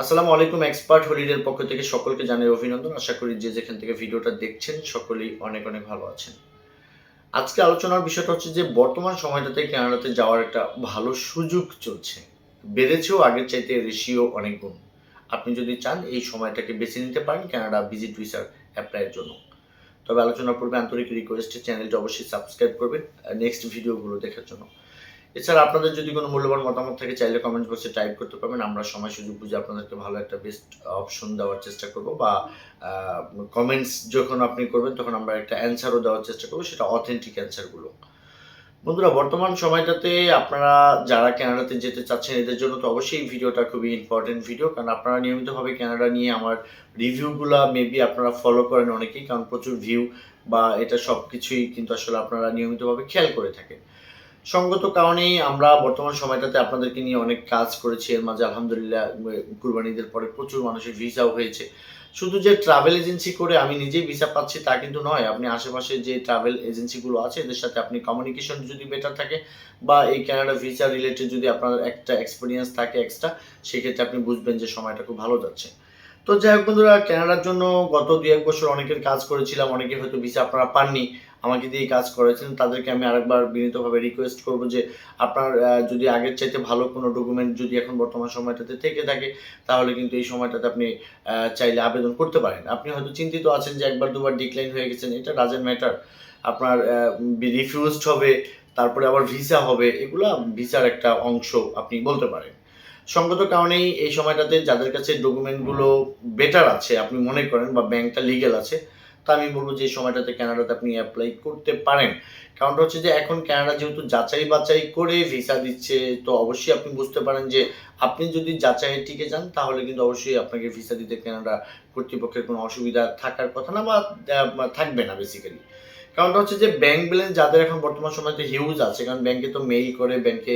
আসসালামু আলাইকুম, এক্সপার্ট হলিডের পক্ষ থেকে সকলকে জানাই অভিনন্দন। আশা করি যে যেখান থেকে ভিডিওটা দেখছেন, সকলেই অনেক অনেক ভালো আছেন। আজকে আলোচনার বিষয়টা হচ্ছে যে, বর্তমান সময়টাতে কানাডাতে যাওয়ার একটা ভালো সুযোগ চলছে। বেড়েছেও, আগের চাইতে রেশিও অনেক গুণ। আপনি যদি চান, এই সময়টাকে বেছে নিতে পারেন কানাডা ভিজিট ভিসার অ্যাপ্লাইয়ের জন্য। তবে আলোচনার পূর্বে আন্তরিক রিকোয়েস্ট চ্যানেলটা অবশ্যই সাবস্ক্রাইব করবেন নেক্সট ভিডিওগুলো দেখার জন্য। এছাড়া আপনাদের যদি কোনো মূল্যবান মতামত থাকে, চাইলে কমেন্ট বক্সে টাইপ করতে পারবেন। আমরা সময় সুযোগ বুঝে আপনাদেরকে ভালো একটা বেস্ট অপশন দেওয়ার চেষ্টা করব বা কমেন্টস যখন আপনি করবেন, তখন আমরা একটা অ্যান্সারও দেওয়ার চেষ্টা করব, সেটা অথেন্টিক অ্যান্সারগুলো বন্ধুরা, বর্তমান সময়টাতে আপনারা যারা ক্যানাডাতে যেতে চাচ্ছেন, এদের জন্য তো অবশ্যই ভিডিওটা খুবই ইম্পর্টেন্ট ভিডিও কারণ আপনারা নিয়মিতভাবে কানাডা নিয়ে আমার রিভিউগুলো মেবি আপনারা ফলো করেন অনেকেই, কারণ প্রচুর ভিউ বা এটা সব কিছুই কিন্তু আসলে আপনারা নিয়মিতভাবে খেয়াল করে থাকেন। সঙ্গত কারণেই আমরা বর্তমান সময়টাতে আপনাদেরকে নিয়ে অনেক কাজ করেছি। এর মাঝে আলহামদুলিল্লাহ কুরবানিদের পরে প্রচুর মানুষের ভিসাও হয়েছে। শুধু যে ট্রাভেল এজেন্সি করে আমি নিজেই ভিসা পাচ্ছি তা কিন্তু নয়। আপনি আশেপাশে যে ট্রাভেল এজেন্সিগুলো আছে, এদের সাথে আপনি কমিউনিকেশন যদি বেটার থাকে বা এই কানাডা ভিসা রিলেটেড যদি আপনার একটা এক্সপিরিয়েন্স থাকে এক্সট্রা সেক্ষেত্রে আপনি বুঝবেন যে সময়টা খুব ভালো যাচ্ছে। তো যাই হোক বন্ধুরা কানাডার জন্য গত দু এক বছর অনেকের কাজ করেছিলাম, অনেকে হয়তো ভিসা আপনারা পাননি, আমাকে দিয়ে কাজ করেছেন, তাদেরকে আমি আরেকবার বিনীতভাবে রিকোয়েস্ট করব যে আপনার যদি আগের চাইতে ভালো কোনো ডকুমেন্ট যদি এখন বর্তমান সময়টাতে থেকে থাকে, তাহলে কিন্তু এই সময়টাতে আপনি চাইলে আবেদন করতে পারেন। আপনি হয়তো চিন্তিত আছেন যে একবার দুবার ডিক্লাইন হয়ে গেছেন, এটা ডাজেন্ট ম্যাটার আপনার রিফিউজড হবে, তারপরে আবার ভিসা হবে, এগুলা ভিসার একটা অংশ আপনি বলতে পারেন। সঙ্গত কারণেই এই সময়টাতে যাদের কাছে ডকুমেন্টগুলো বেটার আছে, আপনি মনে করেন বা ব্যাংকটা লিগেল আছে, তো আমি বলব যে সময়টাতে কানাডাতে আপনি অ্যাপ্লাই করতে পারেন। কারণটা হচ্ছে যে এখন কানাডা যেহেতু যাচাই বাছাই করে ভিসা দিচ্ছে, তো অবশ্যই আপনি বুঝতে পারেন যে আপনি যদি যাচাই টিকে যান, তাহলে কিন্তু অবশ্যই আপনাকে ভিসা দিতে কানাডা কর্তৃপক্ষের কোনো অসুবিধা থাকার কথা না বা থাকবে না বেসিক্যালি কারণটা হচ্ছে যে ব্যাংক ব্যালেন্স যাদের এখন বর্তমান সময়তে হিউজ আছে, কারণ ব্যাংকে তো মেইল করে ব্যাংকে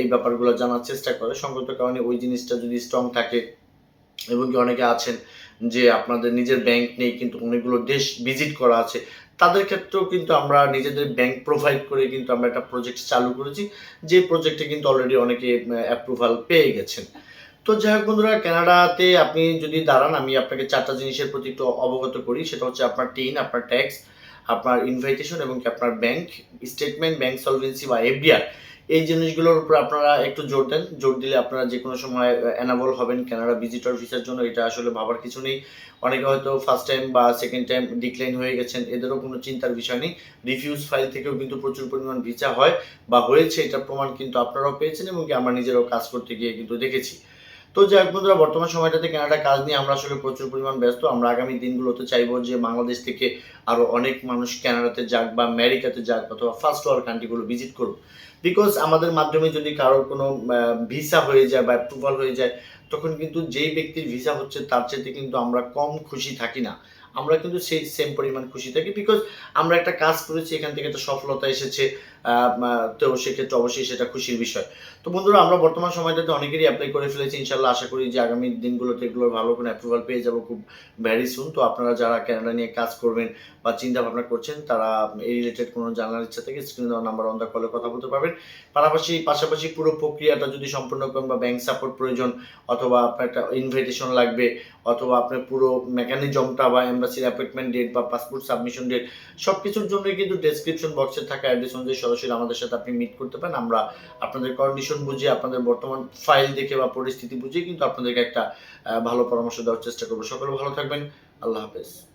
এই ব্যাপারগুলো জানার চেষ্টা করে। সঙ্গত কারণে ওই জিনিসটা যদি স্ট্রং থাকে এবং কি অনেকে আছেন যে আপনাদের নিজের ব্যাংক নেই কিন্তু অনেকগুলো দেশ ভিজিট করা আছে, তাদের ক্ষেত্রেও কিন্তু আমরা নিজেদের ব্যাংক প্রোভাইড করে কিন্তু আমরা একটা প্রজেক্ট চালু করেছি। যে প্রজেক্টে কিন্তু অলরেডি অনেকে অ্যাপ্রুভাল পেয়ে গেছেন। তো যাই হোক বন্ধুরা, কানাডাতে আপনি যদি দাঁড়ান, আমি আপনাকে চারটা জিনিসের প্রতি একটু অবগত করি। সেটা হচ্ছে আপনার টিন আপনার ট্যাক্স আপনার ইনভাইটেশন এবং কি আপনার ব্যাংক স্টেটমেন্ট ব্যাংক সলভেন্সি বা এফডিআর এই জিনিসগুলোর উপর আপনারা একটু জোর দেন। জোর দিলে আপনারা যে কোনো সময় অ্যানাবল হবেন কানাডা ভিজিটর ভিসার জন্য। এটা আসলে ভাবার কিছু নেই। অনেকে হয়তো ফার্স্ট টাইম বা সেকেন্ড টাইম ডিক্লাইন হয়ে গেছেন, এদেরও কোনো চিন্তার বিষয় নেই। রিফিউজ ফাইল থেকেও কিন্তু প্রচুর পরিমাণ ভিসা হয় বা হয়েছে, এটা প্রমাণ কিন্তু আপনারাও পেয়েছেন এবং কি আমরা নিজেরাও কাজ করতে গিয়ে কিন্তু দেখেছি। তো যাই হোক বন্ধুরা, বর্তমান সময়টাতে কেনাটা কাজ নিয়ে আমরা আসলে প্রচুর পরিমাণ ব্যস্ত। আমরা আগামী দিনগুলোতে চাইব যে বাংলাদেশ থেকে আরও অনেক মানুষ ক্যানাডাতে যাক বা আমেরিকাতে যাক অথবা ফার্স্ট ওয়ার্ল্ড কান্ট্রিগুলো ভিজিট করুক। বিকজ আমাদের মাধ্যমে যদি কারোর কোনো ভিসা হয়ে যায় বা অ্যাপ্রুভাল হয়ে যায়, তখন কিন্তু যেই ব্যক্তির ভিসা হচ্ছে, তার চাইতে কিন্তু আমরা কম খুশি থাকি না। আমরা কিন্তু সেই সেম পরিমাণ খুশি থাকি বিকজ আমরা একটা কাজ করেছি, এখান থেকে একটা সফলতা এসেছে তো সেক্ষেত্রে অবশ্যই সেটা খুশির বিষয়। তো বন্ধুরা, আমরা বর্তমান সময়টাতে অনেকেরই অ্যাপ্লাই করে ফেলেছি। ইনশাল্লাহ আশা করি যে আগামী দিনগুলোতে এগুলোর ভালো কোনো অ্যাপ্রুভাল পেয়ে যাব খুব ভ্যারি সুন তো আপনারা যারা কানাডা নিয়ে কাজ করবেন বা চিন্তা ভাবনা করছেন, তারা এই রিলেটেড কোনো জানার ইচ্ছা থেকে স্ক্রিনে নাম্বার অন দ্য কলে কথা বলতে পারবেন। পাশাপাশি পাশাপাশি পুরো প্রক্রিয়াটা যদি সম্পূর্ণ করেন বা ব্যাংক সাপোর্ট প্রয়োজন, অথবা আপনার একটা ইনভিটেশন লাগবে, অথবা আপনার পুরো মেকানিজমটা বা এম্বাসির অ্যাপয়েন্টমেন্ট ডেট বা পাসপোর্ট সাবমিশন ডেট সব কিছুর জন্যই কিন্তু ডেসক্রিপশন বক্সে থাকা অ্যাড্রেস অনুযায়ী সরাসরি আমাদের সাথে আপনি মিট করতে পারেন। আমরা আপনাদের কন্ডিশন বুঝে আপনাদের বর্তমান ফাইল দেখে বা পরিস্থিতি বুঝে কিন্তু আপনাদেরকে একটা ভালো পরামর্শ দেওয়ার চেষ্টা করব। সকলে ভালো থাকবেন। আল্লাহ হাফেজ।